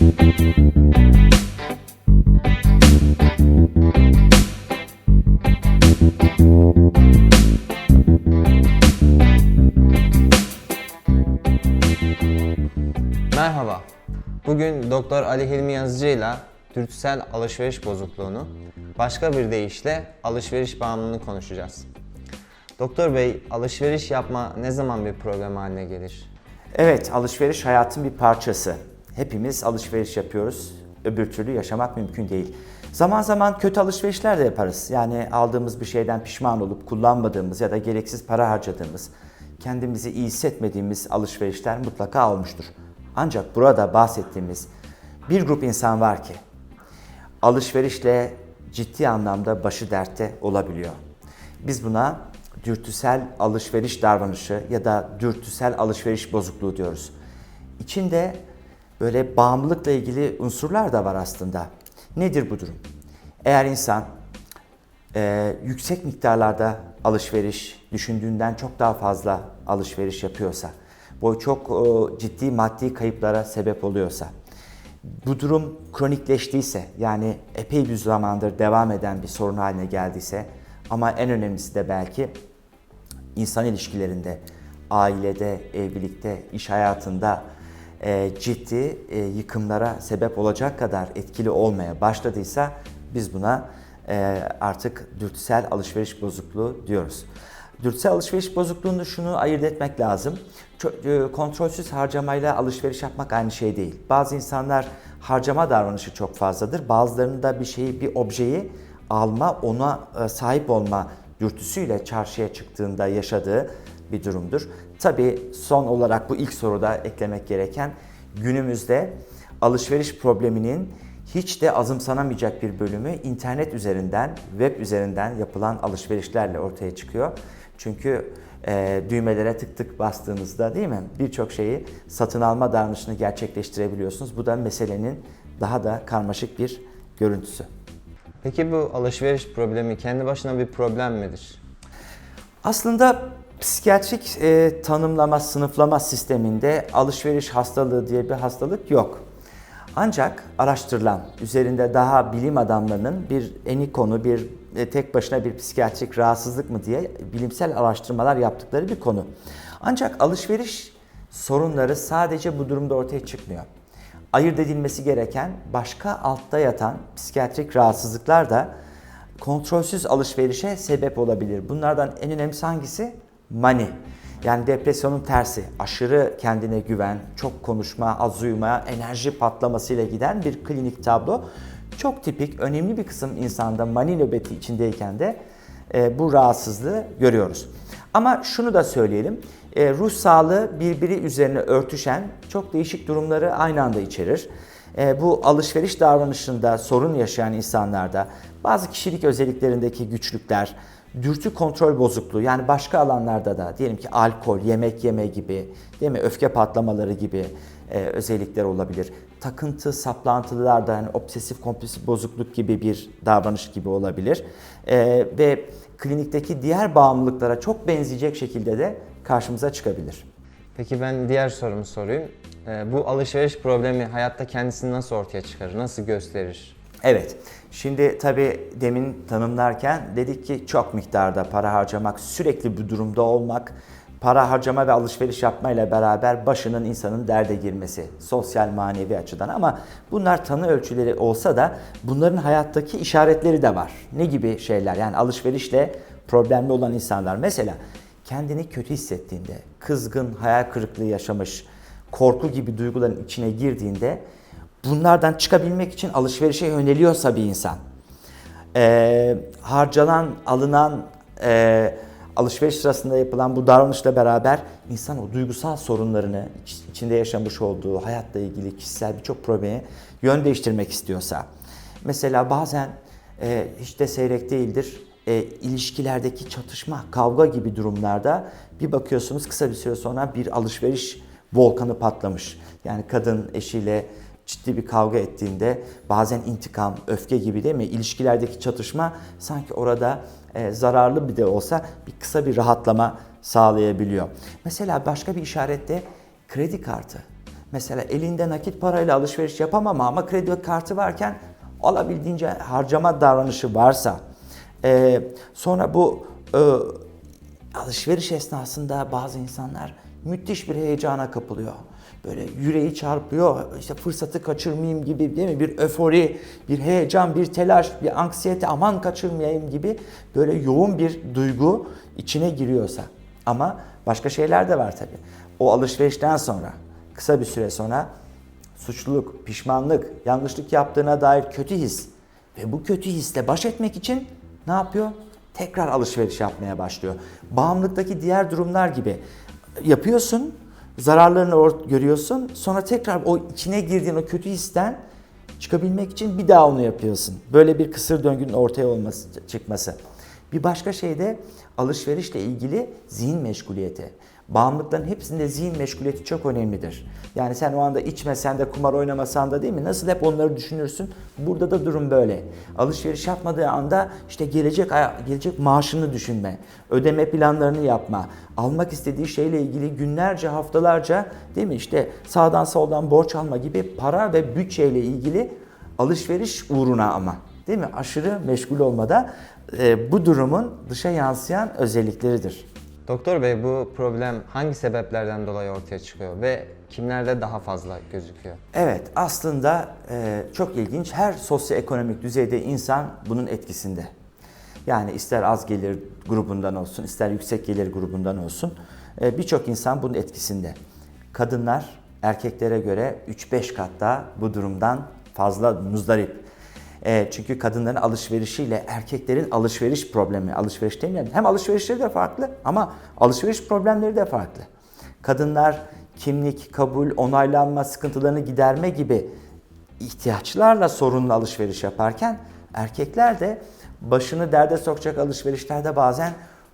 Merhaba. Bugün Doktor Ali Hilmi Yazıcı ile dürtüsel alışveriş bozukluğunu, başka bir deyişle alışveriş bağımlılığını konuşacağız. Doktor Bey, alışveriş yapma ne zaman bir problem haline gelir? Evet, alışveriş hayatın bir parçası. Hepimiz alışveriş yapıyoruz. Öbür türlü yaşamak mümkün değil. Zaman zaman kötü alışverişler de yaparız. Yani aldığımız bir şeyden pişman olup kullanmadığımız ya da gereksiz para harcadığımız, kendimizi iyi hissetmediğimiz alışverişler mutlaka olmuştur. Ancak burada bahsettiğimiz bir grup insan var ki alışverişle ciddi anlamda başı dertte olabiliyor. Biz buna dürtüsel alışveriş davranışı ya da dürtüsel alışveriş bozukluğu diyoruz. İçinde böyle bağımlılıkla ilgili unsurlar da var aslında. Nedir bu durum? Eğer insan e, yüksek miktarlarda alışveriş, düşündüğünden çok daha fazla alışveriş yapıyorsa, bu çok e, ciddi maddi kayıplara sebep oluyorsa, bu durum kronikleştiyse yani epey bir zamandır devam eden bir sorun haline geldiyse ama en önemlisi de belki insan ilişkilerinde, ailede, evlilikte, iş hayatında e, ciddi e, yıkımlara sebep olacak kadar etkili olmaya başladıysa biz buna e, artık dürtüsel alışveriş bozukluğu diyoruz. Dürtüsel alışveriş bozukluğunda şunu ayırt etmek lazım. Ço- e, kontrolsüz harcamayla alışveriş yapmak aynı şey değil. Bazı insanlar harcama davranışı çok fazladır. Bazılarında bir şeyi, bir objeyi alma, ona e, sahip olma dürtüsüyle çarşıya çıktığında yaşadığı bir durumdur. Tabii son olarak bu ilk soruda eklemek gereken günümüzde alışveriş probleminin hiç de azımsanamayacak bir bölümü internet üzerinden, web üzerinden yapılan alışverişlerle ortaya çıkıyor. Çünkü e, düğmelere tık tık bastığınızda değil mi birçok şeyi satın alma davranışını gerçekleştirebiliyorsunuz. Bu da meselenin daha da karmaşık bir görüntüsü. Peki bu alışveriş problemi kendi başına bir problem midir? Aslında psikiyatrik e, tanımlama, sınıflama sisteminde alışveriş hastalığı diye bir hastalık yok. Ancak araştırılan, üzerinde daha bilim adamlarının bir eni konu, bir e, tek başına bir psikiyatrik rahatsızlık mı diye bilimsel araştırmalar yaptıkları bir konu. Ancak alışveriş sorunları sadece bu durumda ortaya çıkmıyor. Ayırt edilmesi gereken başka altta yatan psikiyatrik rahatsızlıklar da kontrolsüz alışverişe sebep olabilir. Bunlardan en önemlisi hangisi? Mani. Yani depresyonun tersi. Aşırı kendine güven, çok konuşma, az uyuma, enerji patlamasıyla giden bir klinik tablo. Çok tipik, önemli bir kısım insanda mani nöbeti içindeyken de e, bu rahatsızlığı görüyoruz. Ama şunu da söyleyelim. e, ruh sağlığı birbiri üzerine örtüşen çok değişik durumları aynı anda içerir. E, bu alışveriş davranışında sorun yaşayan insanlarda bazı kişilik özelliklerindeki güçlükler, dürtü kontrol bozukluğu yani başka alanlarda da diyelim ki alkol, yemek yeme gibi, değil mi? Öfke patlamaları gibi e, özellikler olabilir. Takıntı, saplantılar da yani obsesif kompulsif bozukluk gibi bir davranış gibi olabilir. E, ve klinikteki diğer bağımlılıklara çok benzeyecek şekilde de karşımıza çıkabilir. Peki ben diğer sorumu sorayım. Ee, bu alışveriş problemi hayatta kendisini nasıl ortaya çıkarır, nasıl gösterir? Evet. Şimdi tabii demin tanımlarken dedik ki çok miktarda para harcamak, sürekli bu durumda olmak, para harcama ve alışveriş yapmayla beraber başının insanın derde girmesi sosyal manevi açıdan ama bunlar tanı ölçüleri olsa da bunların hayattaki işaretleri de var. Ne gibi şeyler? Yani alışverişle problemli olan insanlar mesela kendini kötü hissettiğinde, kızgın, hayal kırıklığı yaşamış, korku gibi duyguların içine girdiğinde bunlardan çıkabilmek için alışverişe yöneliyorsa bir insan, e, harcanan, alınan, e, alışveriş sırasında yapılan bu davranışla beraber insan o duygusal sorunlarını, iç- içinde yaşamış olduğu hayatla ilgili kişisel birçok problemi yön değiştirmek istiyorsa, mesela bazen e, hiç de seyrek değildir, e, ilişkilerdeki çatışma, kavga gibi durumlarda bir bakıyorsunuz kısa bir süre sonra bir alışveriş volkanı patlamış. Yani kadın eşiyle ciddi bir kavga ettiğinde bazen intikam, öfke gibi değil mi? İlişkilerdeki çatışma sanki orada e, zararlı bir de olsa bir kısa bir rahatlama sağlayabiliyor. Mesela başka bir işaret de kredi kartı Mesela elinde nakit parayla alışveriş yapamam ama kredi kartı varken olabildiğince harcama davranışı varsa e, sonra bu e, alışveriş esnasında bazı insanlar müthiş bir heyecana kapılıyor. Böyle yüreği çarpıyor, işte fırsatı kaçırmayayım gibi değil mi? Bir öfori, bir heyecan, bir telaş, bir anksiyete aman kaçırmayayım gibi böyle yoğun bir duygu içine giriyorsa. Ama başka şeyler de var tabii. O alışverişten sonra, kısa bir süre sonra suçluluk, pişmanlık, yanlışlık yaptığına dair kötü his ve bu kötü hisle baş etmek için ne yapıyor? Tekrar alışveriş yapmaya başlıyor. Bağımlılıktaki diğer durumlar gibi yapıyorsun, zararlarını or- görüyorsun, sonra tekrar o içine girdiğin o kötü histen çıkabilmek için bir daha onu yapıyorsun. Böyle bir kısır döngünün ortaya olması, çıkması. Bir başka şey de alışverişle ilgili zihin meşguliyeti. Bağımlılıkların hepsinde zihin meşguliyeti çok önemlidir. Yani sen o anda içmesen de kumar oynamasan da değil mi? Nasıl hep onları düşünürsün? Burada da durum böyle. Alışveriş yapmadığı anda işte gelecek gelecek maaşını düşünme, ödeme planlarını yapma, almak istediği şeyle ilgili günlerce, haftalarca değil mi? İşte sağdan soldan borç alma gibi para ve bütçeyle ilgili alışveriş uğruna ama değil mi? Aşırı meşgul olmada e, bu durumun dışa yansıyan özellikleridir. Doktor bey bu problem hangi sebeplerden dolayı ortaya çıkıyor ve kimlerde daha fazla gözüküyor? Evet aslında e, çok ilginç her sosyoekonomik düzeyde insan bunun etkisinde. Yani ister az gelir grubundan olsun ister yüksek gelir grubundan olsun e, birçok insan bunun etkisinde. Kadınlar erkeklere göre 3-5 kat daha bu durumdan fazla muzdarip. E, çünkü kadınların alışverişiyle erkeklerin alışveriş problemi, alışveriş demeyelim. Hem alışverişleri de farklı ama alışveriş problemleri de farklı. Kadınlar kimlik, kabul, onaylanma sıkıntılarını giderme gibi ihtiyaçlarla sorunlu alışveriş yaparken erkekler de başını derde sokacak alışverişlerde bazen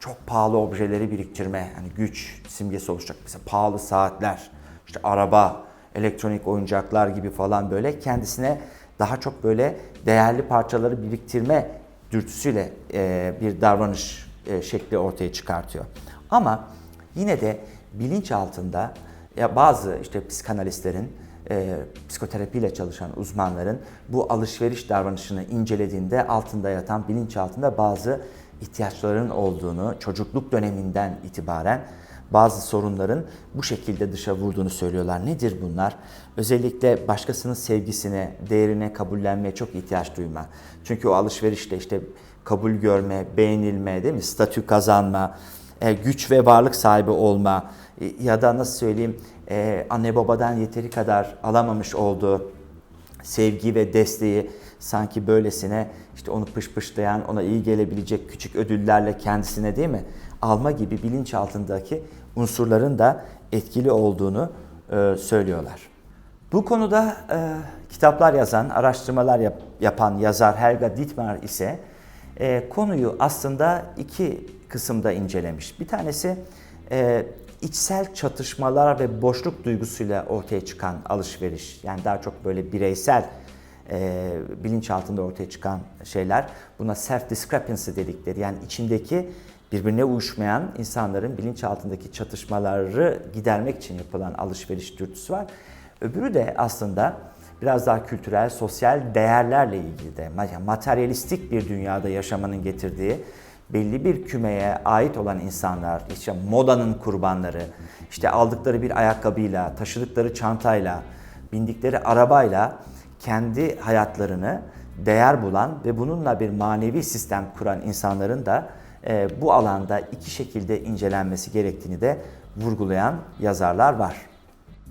çok pahalı objeleri biriktirme, yani güç simgesi oluşacak. Mesela pahalı saatler, işte araba, elektronik oyuncaklar gibi falan böyle kendisine daha çok böyle değerli parçaları biriktirme dürtüsüyle e, bir davranış e, şekli ortaya çıkartıyor. Ama yine de bilinç altında ya bazı işte psikanalistlerin, e, psikoterapiyle çalışan uzmanların bu alışveriş davranışını incelediğinde altında yatan bilinç altında bazı ihtiyaçların olduğunu çocukluk döneminden itibaren bazı sorunların bu şekilde dışa vurduğunu söylüyorlar. Nedir bunlar? Özellikle başkasının sevgisine, değerine, kabullenmeye çok ihtiyaç duyma. Çünkü o alışverişte işte kabul görme, beğenilme, değil mi? Statü kazanma, e, güç ve varlık sahibi olma e, ya da nasıl söyleyeyim e, anne babadan yeteri kadar alamamış olduğu sevgi ve desteği sanki böylesine işte onu pışpışlayan, ona iyi gelebilecek küçük ödüllerle kendisine değil mi alma gibi bilinç altındaki unsurların da etkili olduğunu e, söylüyorlar. Bu konuda e, kitaplar yazan, araştırmalar yap- yapan yazar Helga Dittmar ise e, konuyu aslında iki kısımda incelemiş. Bir tanesi e, içsel çatışmalar ve boşluk duygusuyla ortaya çıkan alışveriş. Yani daha çok böyle bireysel e, bilinç altında ortaya çıkan şeyler. Buna self discrepancy dedikleri yani içindeki birbirine uyuşmayan insanların bilinç altındaki çatışmaları gidermek için yapılan alışveriş dürtüsü var. Öbürü de aslında biraz daha kültürel, sosyal değerlerle ilgili de materyalistik bir dünyada yaşamanın getirdiği belli bir kümeye ait olan insanlar, işte modanın kurbanları, işte aldıkları bir ayakkabıyla, taşıdıkları çantayla, bindikleri arabayla kendi hayatlarını değer bulan ve bununla bir manevi sistem kuran insanların da bu alanda iki şekilde incelenmesi gerektiğini de vurgulayan yazarlar var.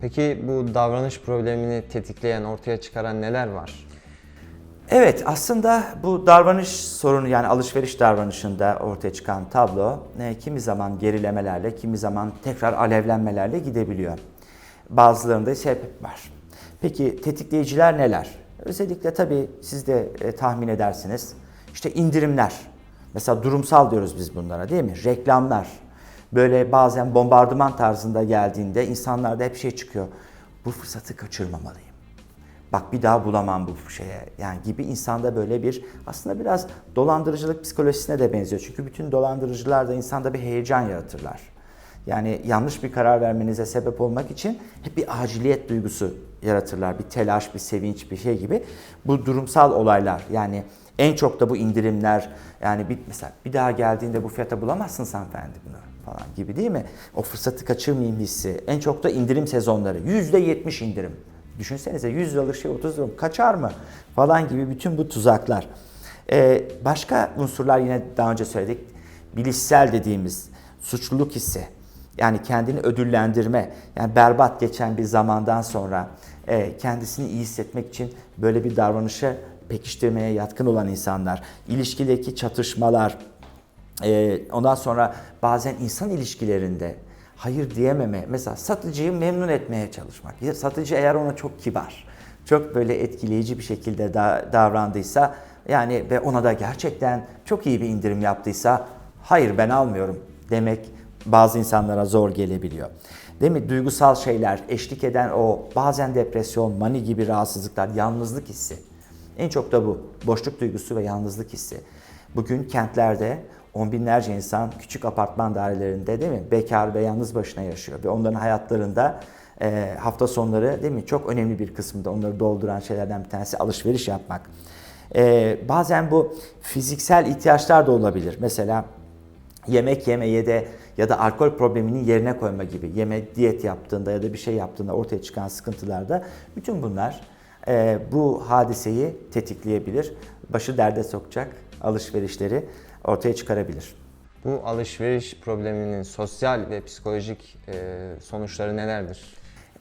Peki bu davranış problemini tetikleyen, ortaya çıkaran neler var? Evet aslında bu davranış sorunu yani alışveriş davranışında ortaya çıkan tablo e, kimi zaman gerilemelerle kimi zaman tekrar alevlenmelerle gidebiliyor. Bazılarında ise hep var. Peki tetikleyiciler neler? Özellikle tabii siz de e, tahmin edersiniz. İşte indirimler. Mesela durumsal diyoruz biz bunlara değil mi? Reklamlar. Böyle bazen bombardıman tarzında geldiğinde insanlarda hep şey çıkıyor. Bu fırsatı kaçırmamalıyım. Bak bir daha bulamam bu şeye. Yani gibi insanda böyle bir aslında biraz dolandırıcılık psikolojisine de benziyor. Çünkü bütün dolandırıcılar da insanda bir heyecan yaratırlar. Yani yanlış bir karar vermenize sebep olmak için hep bir aciliyet duygusu yaratırlar. Bir telaş, bir sevinç, bir şey gibi. Bu durumsal olaylar yani en çok da bu indirimler yani bir, mesela bir daha geldiğinde bu fiyata bulamazsın hanımefendi bunu falan gibi değil mi? O fırsatı kaçırmayayım hissi. En çok da indirim sezonları. %70 indirim. Düşünsenize 100 liralık şey 30 lira kaçar mı? Falan gibi bütün bu tuzaklar. Ee, başka unsurlar yine daha önce söyledik. Bilişsel dediğimiz suçluluk hissi. Yani kendini ödüllendirme. Yani berbat geçen bir zamandan sonra e, kendisini iyi hissetmek için böyle bir davranışı pekiştirmeye yatkın olan insanlar. İlişkideki çatışmalar, ee, ondan sonra bazen insan ilişkilerinde hayır diyememe, mesela satıcıyı memnun etmeye çalışmak. Satıcı eğer ona çok kibar, çok böyle etkileyici bir şekilde da, davrandıysa yani ve ona da gerçekten çok iyi bir indirim yaptıysa hayır ben almıyorum demek bazı insanlara zor gelebiliyor. Değil mi? Duygusal şeyler, eşlik eden o bazen depresyon, mani gibi rahatsızlıklar, yalnızlık hissi. En çok da bu. Boşluk duygusu ve yalnızlık hissi. Bugün kentlerde on binlerce insan küçük apartman dairelerinde değil mi? Bekar ve yalnız başına yaşıyor. Ve onların hayatlarında e, hafta sonları değil mi? Çok önemli bir kısmında onları dolduran şeylerden bir tanesi alışveriş yapmak. E, bazen bu fiziksel ihtiyaçlar da olabilir. Mesela yemek yemeye de ya da alkol probleminin yerine koyma gibi yeme diyet yaptığında ya da bir şey yaptığında ortaya çıkan sıkıntılarda bütün bunlar e, bu hadiseyi tetikleyebilir. Başı derde sokacak alışverişleri ortaya çıkarabilir. Bu alışveriş probleminin sosyal ve psikolojik e, sonuçları nelerdir?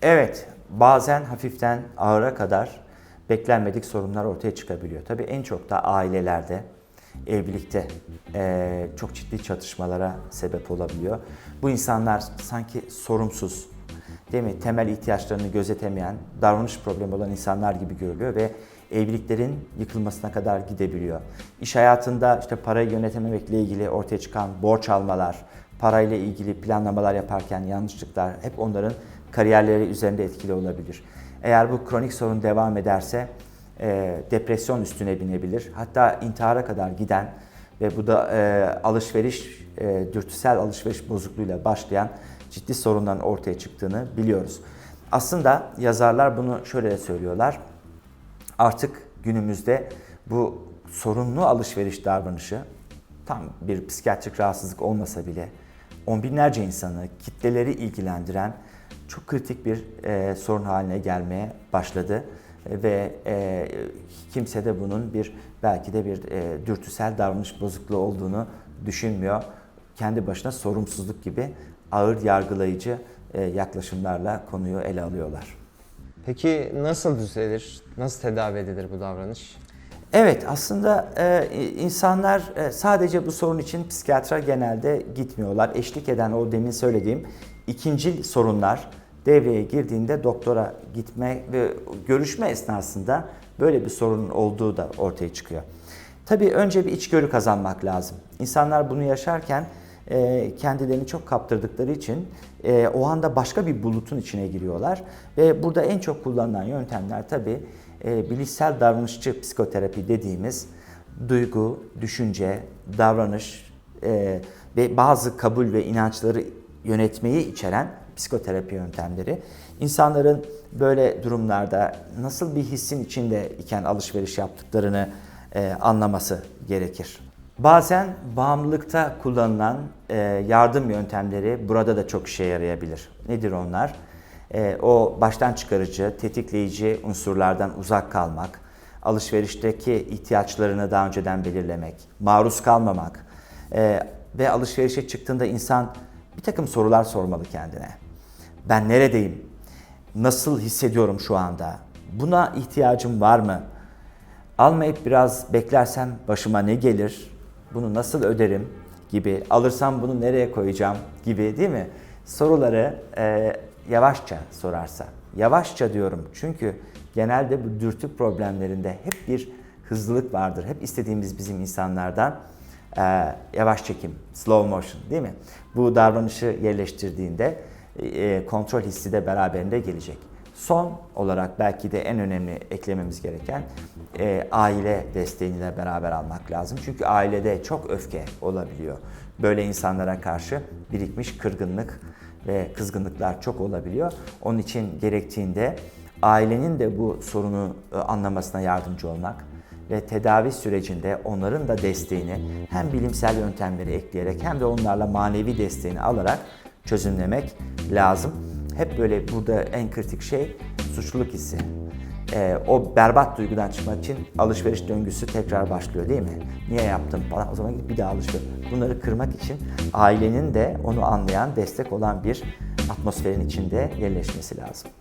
Evet, bazen hafiften ağıra kadar beklenmedik sorunlar ortaya çıkabiliyor. Tabii en çok da ailelerde, evlilikte eee, çok ciddi çatışmalara sebep olabiliyor. Bu insanlar sanki sorumsuz, değil mi? Temel ihtiyaçlarını gözetemeyen, davranış problemi olan insanlar gibi görülüyor ve evliliklerin yıkılmasına kadar gidebiliyor. İş hayatında işte parayı yönetememekle ilgili ortaya çıkan borç almalar, parayla ilgili planlamalar yaparken yanlışlıklar hep onların kariyerleri üzerinde etkili olabilir. Eğer bu kronik sorun devam ederse e, depresyon üstüne binebilir. Hatta intihara kadar giden ve bu da e, alışveriş, e, dürtüsel alışveriş bozukluğuyla başlayan ciddi sorunların ortaya çıktığını biliyoruz. Aslında yazarlar bunu şöyle söylüyorlar. Artık günümüzde bu sorunlu alışveriş davranışı tam bir psikiyatrik rahatsızlık olmasa bile on binlerce insanı, kitleleri ilgilendiren çok kritik bir e, sorun haline gelmeye başladı ve e, kimse de bunun bir belki de bir e, dürtüsel davranış bozukluğu olduğunu düşünmüyor. Kendi başına sorumsuzluk gibi ağır yargılayıcı e, yaklaşımlarla konuyu ele alıyorlar. Peki nasıl düzelir, nasıl tedavi edilir bu davranış? Evet aslında e, insanlar e, sadece bu sorun için psikiyatra genelde gitmiyorlar. Eşlik eden o demin söylediğim ikinci sorunlar devreye girdiğinde doktora gitme ve görüşme esnasında böyle bir sorunun olduğu da ortaya çıkıyor. Tabii önce bir içgörü kazanmak lazım. İnsanlar bunu yaşarken kendilerini çok kaptırdıkları için e, o anda başka bir bulutun içine giriyorlar. Ve burada en çok kullanılan yöntemler tabii e, bilişsel davranışçı psikoterapi dediğimiz duygu, düşünce, davranış e, ve bazı kabul ve inançları yönetmeyi içeren psikoterapi yöntemleri. İnsanların böyle durumlarda nasıl bir hissin içinde iken alışveriş yaptıklarını e, anlaması gerekir. Bazen bağımlılıkta kullanılan e, yardım yöntemleri burada da çok işe yarayabilir. Nedir onlar? E, o baştan çıkarıcı, tetikleyici unsurlardan uzak kalmak, alışverişteki ihtiyaçlarını daha önceden belirlemek, maruz kalmamak e, ve alışverişe çıktığında insan bir takım sorular sormalı kendine. Ben neredeyim? Nasıl hissediyorum şu anda? Buna ihtiyacım var mı? Almayıp biraz beklersem başıma ne gelir? Bunu nasıl öderim? gibi alırsam bunu nereye koyacağım gibi değil mi? Soruları e, yavaşça sorarsa. Yavaşça diyorum çünkü genelde bu dürtü problemlerinde hep bir hızlılık vardır. Hep istediğimiz bizim insanlardan e, yavaş çekim, slow motion değil mi? Bu davranışı yerleştirdiğinde e, kontrol hissi de beraberinde gelecek. Son olarak belki de en önemli eklememiz gereken e, aile desteğini de beraber almak lazım. Çünkü ailede çok öfke olabiliyor. Böyle insanlara karşı birikmiş kırgınlık ve kızgınlıklar çok olabiliyor. Onun için gerektiğinde ailenin de bu sorunu e, anlamasına yardımcı olmak ve tedavi sürecinde onların da desteğini hem bilimsel yöntemleri ekleyerek hem de onlarla manevi desteğini alarak çözümlemek lazım. Hep böyle burada en kritik şey suçluluk hissi. Ee, o berbat duygudan çıkmak için alışveriş döngüsü tekrar başlıyor değil mi? Niye yaptım falan o zaman gidip bir daha alışveriş. Bunları kırmak için ailenin de onu anlayan, destek olan bir atmosferin içinde yerleşmesi lazım.